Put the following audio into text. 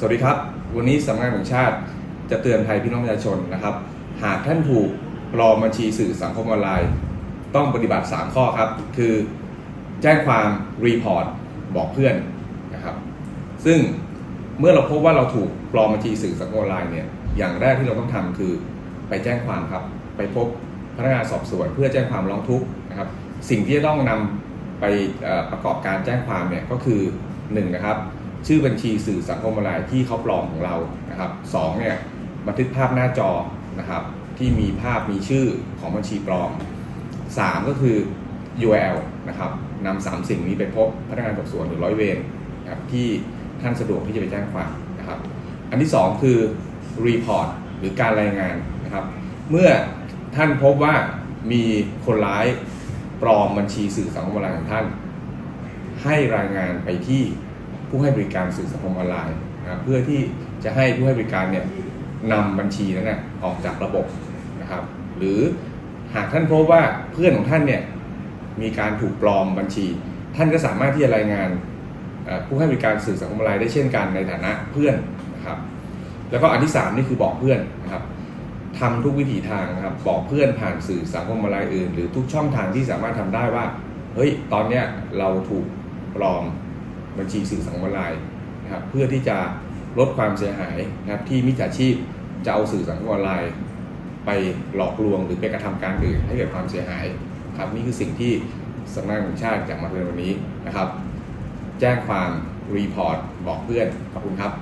สวัสดีครับ วันนี้สำนักงานแห่งชาติจะเตือนภัยพี่น้องประชาชนนะครับ หากท่านถูกปลอมบัญชีสื่อสังคมออนไลน์ ต้องปฏิบัติ 3 ข้อครับ คือแจ้งความรีพอร์ตบอกเพื่อนนะครับ ซึ่งเมื่อเราพบว่าเราถูกปลอมบัญชีสื่อสังคมออนไลน์เนี่ยอย่างแรกที่เราต้องทำคือไปแจ้งความครับ ไปพบพนักงานสอบสวนเพื่อแจ้งความร้องทุกข์นะครับ สิ่งที่จะต้องนำไปประกอบการแจ้งความเนี่ยก็คือหนึ่งนะครับ ชื่อบัญชีสื่อสังคมออนไลน์ที่เขาปลอมของเรานะครับสองเนี่ยบันทึกภาพหน้าจอนะครับที่มีภาพมีชื่อของบัญชีปลอม 3 ก็คือ URL นะครับนำสามสิ่งนี้ไปพบพนักงานสอบสวนหรือร้อยเวรนะครับที่ท่านสะดวกที่จะไปแจ้งความนะครับอันที่ 2 คือ report หรือการรายงานนะครับเมื่อท่านพบว่ามีคนร้ายปลอมบัญชีสื่อสังคมออนไลน์ของท่าน ให้รายงานไปที่ ผู้ให้บริการสื่อสังคมออนไลน์นะเพื่อที่จะให้ผู้ให้บริการเนี่ยนำบัญชีนั้นนะออกจากระบบนะครับ หรือหากท่านพบว่าเพื่อนของท่านเนี่ยมีการถูกปลอมบัญชี ท่านก็สามารถที่จะรายงานผู้ให้บริการสื่อสังคมออนไลน์ได้เช่นกันในฐานะเพื่อนนะครับแล้วก็อันที่สามนี่คือบอกเพื่อนนะครับทำทุกวิถีทางนะครับบอกเพื่อนผ่านสื่อสังคมออนไลน์อื่น หรือทุกช่องทางที่สามารถทำได้ว่าเฮ้ยตอนเนี้ยเราถูกปลอม บัญชีสื่อสังคมออนไลน์นะครับเพื่อที่จะลดความเสียหายนะครับที่มิจฉาชีพจะเอาสื่อสังคมออนไลน์ ไปหลอกลวงหรือไปกระทำการอื่นให้เกิดความเสียหายครับนี่คือสิ่งที่สำนักงานแห่งชาติจะมาเตือนวันนี้นะครับ แจ้งความรีพอร์ตบอกเพื่อนขอบคุณครับ